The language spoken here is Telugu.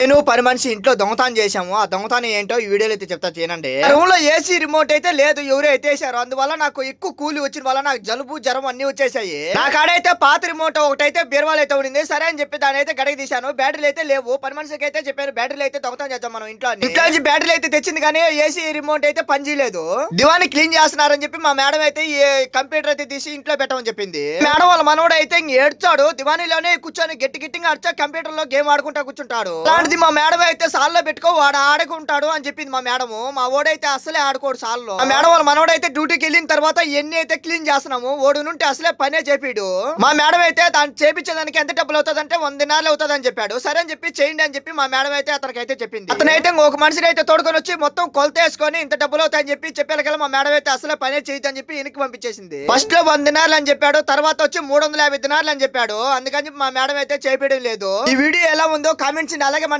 నేను పని మనిషి ఇంట్లో దొంగతనం చేశాము. ఆ దొంగతనం ఏంటో ఈ వీడియోలో అయితే చెప్తా చేయనండి రూమ్లో ఏసీ రిమోట్ అయితే లేదు ఎవరు అయితే వేసారు అందువల్ల నాకు ఎక్కువ కూలి వచ్చిన వల్ల నాకు జలుబు జ్వరం అన్ని వచ్చేసాయి నా కాడైతే పాత రిమోట్ ఒకటైతే బీరువాల్ అయితే ఉండింది. సరే అని చెప్పి దాని అయితే గడికి తీశాను. బ్యాటరీలు అయితే లేవు. పని మనిషికి అయితే చెప్పాను బ్యాటరీలు అయితే దొంగతనం చేద్దాం మనం ఇంట్లో. ఇంట్లో నుంచి బ్యాటరీలు అయితే తెచ్చింది కానీ ఏసీ రిమోట్ అయితే పని చేయలేదు. దివాని క్లీన్ చేస్తున్నారని చెప్పి మా మేడం అయితే ఈ కంప్యూటర్ అయితే తీసి ఇంట్లో పెట్టమని చెప్పింది. మేడం వాళ్ళ మనవడు అయితే ఏడ్చాడు. దివానీలోనే కూర్చొని గట్టి గట్టిగా అడిచా కంప్యూటర్లో గేమ్ ఆడుకుంటా కూర్చుంటాడు. అది మా మేడం అయితే సాల్లో పెట్టుకో వాడు ఆడుకుంటాడు అని చెప్పింది మా మేడము. మా ఓడైతే అసలే ఆడుకోడు సాల్లో. మా మేడం వాళ్ళ మనవడు అయితే డ్యూటీకి వెళ్ళిన తర్వాత ఎన్ని అయితే క్లీన్ చేస్తున్నాము ఓడు నుండి అసలే పనే చేపిడు. మా మేడం అయితే దాన్ని చేపించేదానికి ఎంత డబ్బులు అవుతుంది అంటే వంద దినాలు అవుతుంది అని చెప్పాడు. సరే అని చెప్పి చేయండి అని చెప్పి మా మేడం అయితే అతనికి అయితే చెప్పింది. అతనైతే ఒక మనిషిని అయితే తోడుకొని వచ్చి మొత్తం కొలత వేసుకొని ఇంత డబ్బులు అవుతాయని చెప్పి చెప్పేలా మా మేడం అయితే అసలే పనే చేయొద్దు అని చెప్పి వెనక్కి పంపించేసింది. ఫస్ట్లో వంద దినాలు అని చెప్పాడు తర్వాత వచ్చి మూడు వందల యాభై దినాలు అని చెప్పాడు. అందుకని మా మేడం అయితే చేపించడం లేదు. ఈ వీడియో ఎలా ఉందో కామెంట్స్ అలాగే మన